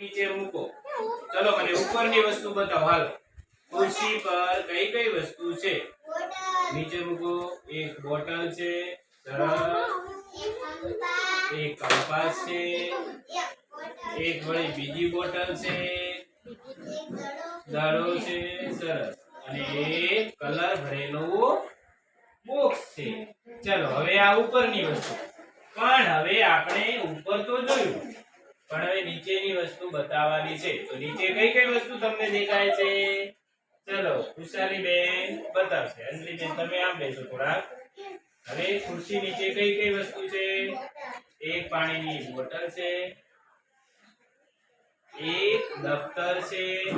નીચે મૂકો. ચલો, મને ઉપરની વસ્તુ બતાવો. હાલો. ખુરશી પર કઈ કઈ વસ્તુ છે? નીચે મૂકો. એક બોટલ છે. સરસ. એક કંપાસ છે. એક વળી બીજી બોટલ છે. દાડો છે. સરસ. અને એક કલર ભરેલો બોક્સ છે. ચલો, હવે આ ઉપરની વસ્તુ. પણ હવે આપણે ઉપર તો જોયું. પણ હવે નીચેની વસ્તુ બતાવવાની છે. તો નીચે કઈ કઈ વસ્તુ તમને દેખાય છે? ચલો, ખુશાલી બેન બતાવશે. અંજલી બેન, તમે આમ બેસો થોડા હવે ખુરશી નીચે કઈ કઈ વસ્તુ છે? એક પાણીની બોટલ છે. એક દફતર છે.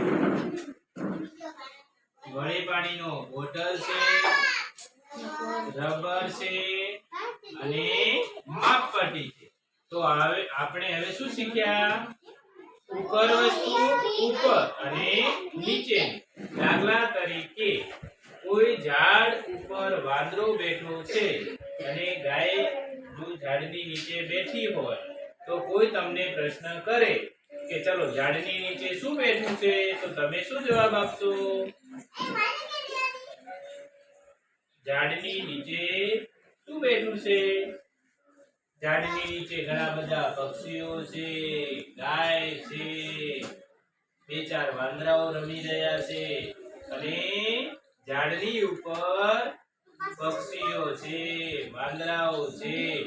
વળી પાણીનો બોટલ છે. રબર છે. અને માપ છે તો હવે આપણે હવે શું શીખ્યા? ઉપર વસ્તુ ઉપર અને નીચે. દાખલા તરીકે, કોઈ ઝાડ ઉપર વાંદરો બેઠો છે અને ગાય જો ઝાડની નીચે બેઠી હોય, તો કોઈ તમને પ્રશ્ન કરે કે ચલો, ઝાડની નીચે શું બેઠું છે? તો તમે શું જવાબ આપશો? ઝાડની નીચે શું બેઠું છે? ઝાડની નીચે ઘણા બધા પક્ષીઓ છે, ગાય છે. બે ચાર વાંદરાઓ રમી રહ્યા છે અને ઝાડની ઉપર પક્ષીઓ છે, વાંદરાઓ છે.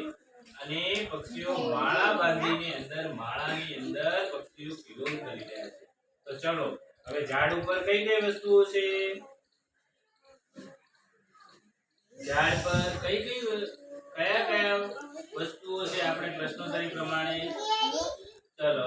અને પક્ષીઓ માળા બાંધીને અંદર, માળાની અંદર પક્ષીઓ કિલોલ કરી રહ્યા છે. તો ચલો, હવે ઝાડ ઉપર કઈ કઈ વસ્તુઓ છે? ઝાડ પર કઈ કઈ પ્રશ્નોત્તરી પ્રમાણે. ચલો